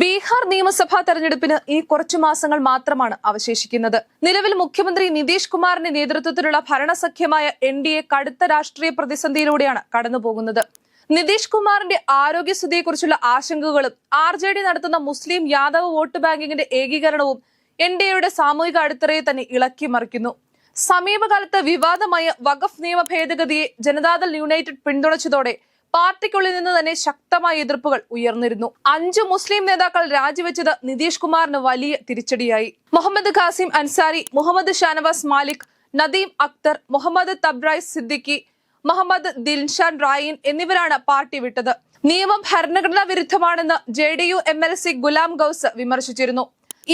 ബീഹാർ നിയമസഭാ തെരഞ്ഞെടുപ്പിന് ഇനി കുറച്ചു മാസങ്ങൾ മാത്രമാണ് അവശേഷിക്കുന്നത്. നിലവിൽ മുഖ്യമന്ത്രി നിതീഷ് കുമാറിന്റെ നേതൃത്വത്തിലുള്ള ഭരണസഖ്യമായ എൻ ഡി എ കടുത്ത രാഷ്ട്രീയ പ്രതിസന്ധിയിലൂടെയാണ് കടന്നുപോകുന്നത്. നിതീഷ് കുമാറിന്റെ ആരോഗ്യസ്ഥിതിയെക്കുറിച്ചുള്ള ആശങ്കകളും ആർ ജെ ഡി നടത്തുന്ന മുസ്ലിം യാദവ് വോട്ട് ബാങ്കിങ്ങിന്റെ ഏകീകരണവും എൻ ഡി എയുടെ സാമൂഹിക അടിത്തറയെ തന്നെ ഇളക്കി മറിക്കുന്നു. സമീപകാലത്ത് വിവാദമായ വഖഫ് നിയമ ഭേദഗതിയെ ജനതാദൾ യുണൈറ്റഡ് പിന്തുണച്ചതോടെ പാർട്ടിക്കുള്ളിൽ നിന്ന് തന്നെ ശക്തമായ എതിർപ്പുകൾ ഉയർന്നിരുന്നു. അഞ്ച് മുസ്ലിം നേതാക്കൾ രാജിവെച്ചത് നിതീഷ് കുമാറിന് വലിയ തിരിച്ചടിയായി. മുഹമ്മദ് ഖാസിം അൻസാരി മുഹമ്മദ് ഷാനവാസ് മാലിക് നദീം അക്തർ മുഹമ്മദ് തബ്രായ് സിദ്ദിഖി മുഹമ്മദ് ദിൽഷാൻ റായിൻ എന്നിവരാണ് പാർട്ടി വിട്ടത്. നിയമം ഭരണഘടനാ വിരുദ്ധമാണെന്ന് J D U M L C Ghulam Ghaus വിമർശിച്ചിരുന്നു.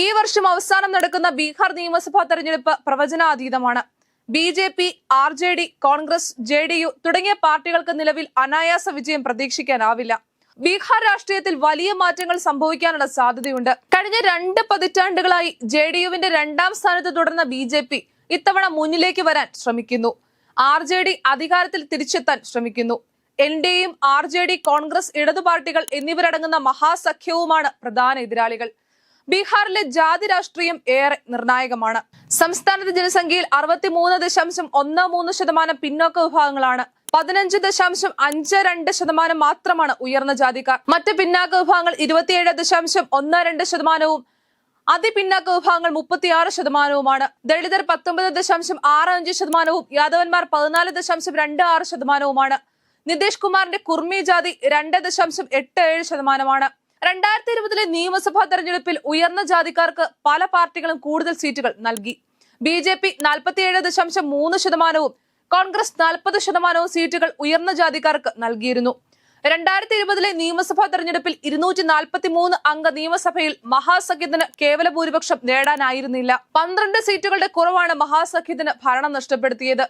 ഈ വർഷം അവസാനം നടക്കുന്ന ബീഹാർ നിയമസഭാ തെരഞ്ഞെടുപ്പ് പ്രവചനാതീതമാണ്. B J P R J D Congress J D U തുടങ്ങിയ പാർട്ടികൾക്ക് നിലവിൽ അനായാസ വിജയം പ്രതീക്ഷിക്കാനാവില്ല. ബീഹാർ രാഷ്ട്രീയത്തിൽ വലിയ മാറ്റങ്ങൾ സംഭവിക്കാനുള്ള സാധ്യതയുണ്ട്. കഴിഞ്ഞ രണ്ട് പതിറ്റാണ്ടുകളായി ജെ ഡി യുവിന്റെ രണ്ടാം സ്ഥാനത്ത് തുടർന്ന ബി ജെ പി ഇത്തവണ മുന്നിലേക്ക് വരാൻ ശ്രമിക്കുന്നു. ആർ ജെ ഡി അധികാരത്തിൽ തിരിച്ചെത്താൻ ശ്രമിക്കുന്നു. എൻ ഡി എയും ആർ ജെ ഡി കോൺഗ്രസ് ഇടതു പാർട്ടികൾ എന്നിവരടങ്ങുന്ന മഹാസഖ്യവുമാണ് പ്രധാന എതിരാളികൾ. ബീഹാറിലെ ജാതി രാഷ്ട്രീയം ഏറെ നിർണായകമാണ്. സംസ്ഥാനത്തെ ജനസംഖ്യയിൽ അറുപത്തിമൂന്ന് ദശാംശം ഒന്ന് മൂന്ന് ശതമാനം പിന്നോക്ക വിഭാഗങ്ങളാണ്. പതിനഞ്ച് ദശാംശം അഞ്ച് രണ്ട് ശതമാനം മാത്രമാണ് ഉയർന്ന ജാതിക്കാർ. മറ്റ് പിന്നാക്ക വിഭാഗങ്ങൾ ഇരുപത്തിയേഴ് ദശാംശം ഒന്ന് രണ്ട് ശതമാനവും അതിപിന്നാക്ക വിഭാഗങ്ങൾ മുപ്പത്തിയാറ് ശതമാനവുമാണ്. ദളിതർ പത്തൊമ്പത് ദശാംശം ആറ് അഞ്ച് ശതമാനവും യാദവന്മാർ പതിനാല് ദശാംശം രണ്ട് ആറ് ശതമാനവുമാണ്. നിതീഷ് കുമാറിന്റെ കുർമി ജാതി രണ്ട് ദശാംശം എട്ട് ഏഴ് ശതമാനമാണ്. രണ്ടായിരത്തി ഇരുപതിലെ നിയമസഭാ തെരഞ്ഞെടുപ്പിൽ ഉയർന്ന ജാതിക്കാർക്ക് പല പാർട്ടികളും കൂടുതൽ സീറ്റുകൾ നൽകി. ബി ജെ പി നാൽപ്പത്തിയേഴ് ദശാംശം മൂന്ന് ശതമാനവും കോൺഗ്രസ് നാൽപ്പത് ശതമാനവും സീറ്റുകൾ ഉയർന്ന ജാതിക്കാർക്ക് നൽകിയിരുന്നു. രണ്ടായിരത്തി ഇരുപതിലെ നിയമസഭാ തെരഞ്ഞെടുപ്പിൽ ഇരുന്നൂറ്റി നാൽപ്പത്തി മൂന്ന് അംഗ നിയമസഭയിൽ മഹാസഖ്യത്തിന് കേവല ഭൂരിപക്ഷം നേടാനായിരുന്നില്ല. പന്ത്രണ്ട് സീറ്റുകളുടെ കുറവാണ് മഹാസഖ്യത്തിന് ഭരണം നഷ്ടപ്പെടുത്തിയത്.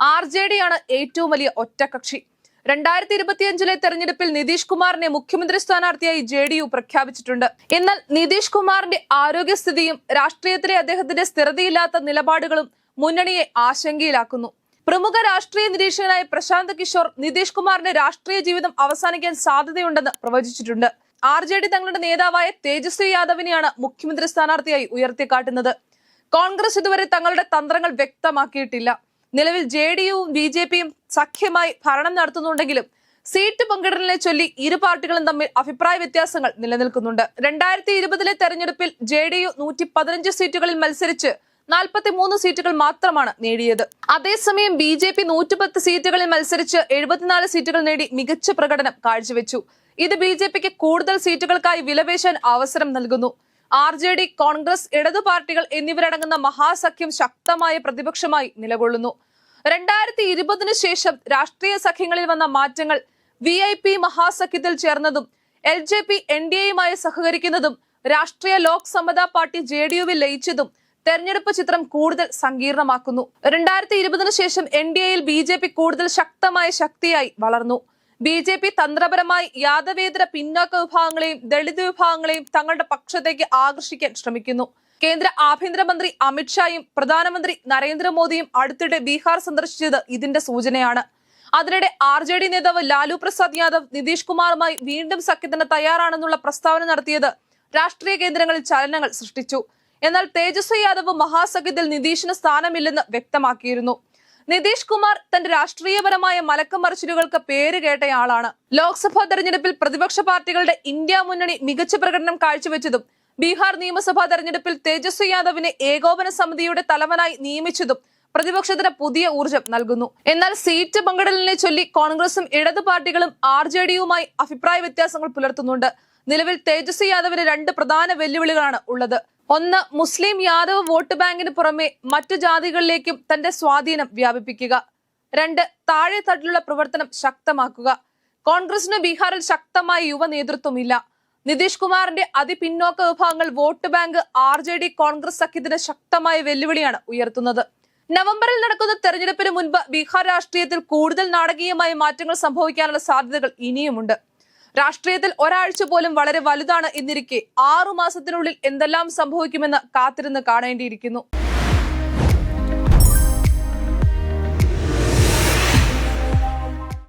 ആർ ജെ ഡി ആണ് ഏറ്റവും വലിയ ഒറ്റകക്ഷി രണ്ടായിരത്തി ഇരുപത്തിയഞ്ചിലെ തെരഞ്ഞെടുപ്പിൽ നിതീഷ് കുമാറിനെ മുഖ്യമന്ത്രി സ്ഥാനാർത്ഥിയായി ജെ ഡി യു പ്രഖ്യാപിച്ചിട്ടുണ്ട്. എന്നാൽ നിതീഷ് കുമാറിന്റെ ആരോഗ്യസ്ഥിതിയും രാഷ്ട്രീയത്തിലെ അദ്ദേഹത്തിന്റെ സ്ഥിരതയില്ലാത്ത നിലപാടുകളും മുന്നണിയെ ആശങ്കയിലാക്കുന്നു. പ്രമുഖ രാഷ്ട്രീയ നിരീക്ഷകനായ പ്രശാന്ത് കിഷോർ നിതീഷ് കുമാറിന്റെ രാഷ്ട്രീയ ജീവിതം അവസാനിക്കാൻ സാധ്യതയുണ്ടെന്ന് പ്രവചിച്ചിട്ടുണ്ട്. ആർ ജെ ഡി തങ്ങളുടെ നേതാവായ തേജസ്വി യാദവിനെയാണ് മുഖ്യമന്ത്രി സ്ഥാനാർത്ഥിയായി ഉയർത്തിക്കാട്ടുന്നത്. കോൺഗ്രസ് ഇതുവരെ തങ്ങളുടെ തന്ത്രങ്ങൾ വ്യക്തമാക്കിയിട്ടില്ല. നിലവിൽ ജെ ഡി യുവും ബി ജെ പിയും സഖ്യമായി ഭരണം നടത്തുന്നുണ്ടെങ്കിലും സീറ്റ് പങ്കിടലിനെ ചൊല്ലി ഇരു പാർട്ടികളും തമ്മിൽ അഭിപ്രായ വ്യത്യാസങ്ങൾ നിലനിൽക്കുന്നുണ്ട്. രണ്ടായിരത്തി ഇരുപതിലെ തെരഞ്ഞെടുപ്പിൽ ജെ ഡി യു നൂറ്റി പതിനഞ്ച് സീറ്റുകളിൽ മത്സരിച്ച് നാൽപ്പത്തി മൂന്ന് സീറ്റുകൾ മാത്രമാണ് നേടിയത്. അതേസമയം ബി ജെ പി നൂറ്റിപ്പത്ത് സീറ്റുകളിൽ മത്സരിച്ച് എഴുപത്തിനാല് സീറ്റുകൾ നേടി മികച്ച പ്രകടനം കാഴ്ചവെച്ചു. ഇത് ബി ജെ പിക്ക് കൂടുതൽ സീറ്റുകൾക്കായി വിലപേശാൻ അവസരം നൽകുന്നു. ആർ ജെ ഡി കോൺഗ്രസ് ഇടതു പാർട്ടികൾ എന്നിവരടങ്ങുന്ന മഹാസഖ്യം ശക്തമായ പ്രതിപക്ഷമായി നിലകൊള്ളുന്നു. രണ്ടായിരത്തി ഇരുപതിനു ശേഷം രാഷ്ട്രീയ സഖ്യങ്ങളിൽ വന്ന മാറ്റങ്ങൾ വി ഐ പി മഹാസഖ്യത്തിൽ ചേർന്നതും L J P N D എയുമായി സഹകരിക്കുന്നതും Rashtriya Lok Samata Party J D യുവിൽ ലയിച്ചതും തെരഞ്ഞെടുപ്പ് ചിത്രം കൂടുതൽ സങ്കീർണമാക്കുന്നു. രണ്ടായിരത്തി ഇരുപതിനു ശേഷം എൻ ഡി എയിൽ ബി ജെ പി കൂടുതൽ ശക്തമായ ശക്തിയായി വളർന്നു. ബി ജെ പി തന്ത്രപരമായി യാദവേതര പിന്നാക്ക വിഭാഗങ്ങളെയും ദളിത് വിഭാഗങ്ങളെയും തങ്ങളുടെ പക്ഷത്തേക്ക് ആകർഷിക്കാൻ ശ്രമിക്കുന്നു. കേന്ദ്ര ആഭ്യന്തരമന്ത്രി അമിത്ഷായും പ്രധാനമന്ത്രി നരേന്ദ്രമോദിയും അടുത്തിടെ ബീഹാർ സന്ദർശിച്ചത് ഇതിന്റെ സൂചനയാണ്. അതിനിടെ ആർ ജെ ഡി നേതാവ് ലാലു പ്രസാദ് യാദവ് നിതീഷ് കുമാറുമായി വീണ്ടും സഖ്യത്തിന് തയ്യാറാണെന്നുള്ള പ്രസ്താവന നടത്തിയത് രാഷ്ട്രീയ കേന്ദ്രങ്ങളിൽ ചലനങ്ങൾ സൃഷ്ടിച്ചു. എന്നാൽ തേജസ്വി യാദവ് മഹാസഖ്യത്തിൽ നിതീഷിന് സ്ഥാനമില്ലെന്ന് വ്യക്തമാക്കിയിരുന്നു. നിതീഷ് കുമാർ തന്റെ രാഷ്ട്രീയപരമായ മലക്കം മറിച്ചിലുകൾക്ക് പേര് കേട്ടയാളാണ്. ലോക്സഭാ തെരഞ്ഞെടുപ്പിൽ പ്രതിപക്ഷ പാർട്ടികളുടെ ഇന്ത്യ മുന്നണി മികച്ച പ്രകടനം കാഴ്ചവെച്ചതും ബീഹാർ നിയമസഭാ തെരഞ്ഞെടുപ്പിൽ തേജസ്വി യാദവിനെ ഏകോപന സമിതിയുടെ തലവനായി നിയമിച്ചതും പ്രതിപക്ഷത്തിന് പുതിയ ഊർജം നൽകുന്നു. എന്നാൽ സീറ്റ് പങ്കിടലിനെ ചൊല്ലി കോൺഗ്രസും ഇടത് പാർട്ടികളും ആർ ജെ ഡിയുമായി അഭിപ്രായ വ്യത്യാസങ്ങൾ പുലർത്തുന്നുണ്ട്. നിലവിൽ തേജസ്വി യാദവിന് രണ്ട് പ്രധാന വെല്ലുവിളികളാണ് ഉള്ളത്. ഒന്ന് മുസ്ലിം യാദവ് വോട്ട് ബാങ്കിന് പുറമെ മറ്റു ജാതികളിലേക്കും തന്റെ സ്വാധീനം വ്യാപിപ്പിക്കുക. രണ്ട് താഴെ തട്ടിലുള്ള പ്രവർത്തനം ശക്തമാക്കുക. കോൺഗ്രസിന് ബീഹാറിൽ ശക്തമായ യുവ നേതൃത്വമില്ല. നിതീഷ് കുമാറിന്റെ അതിപിന്നോക്ക വിഭാഗങ്ങൾ vote bank R J D Congress സഖ്യത്തിന് ശക്തമായ വെല്ലുവിളിയാണ് ഉയർത്തുന്നത്. നവംബറിൽ നടക്കുന്ന തെരഞ്ഞെടുപ്പിന് മുൻപ് ബീഹാർ രാഷ്ട്രീയത്തിൽ കൂടുതൽ നാടകീയമായ മാറ്റങ്ങൾ സംഭവിക്കാനുള്ള സാധ്യതകൾ ഇനിയുമുണ്ട്. രാഷ്ട്രീയത്തിൽ ഒരാഴ്ച പോലും വളരെ വലുതാണ് എന്നിരിക്കെ ആറു മാസത്തിനുള്ളിൽ എന്തെല്ലാം സംഭവിക്കുമെന്ന് കാത്തിരുന്ന് കാണേണ്ടിയിരിക്കുന്നു.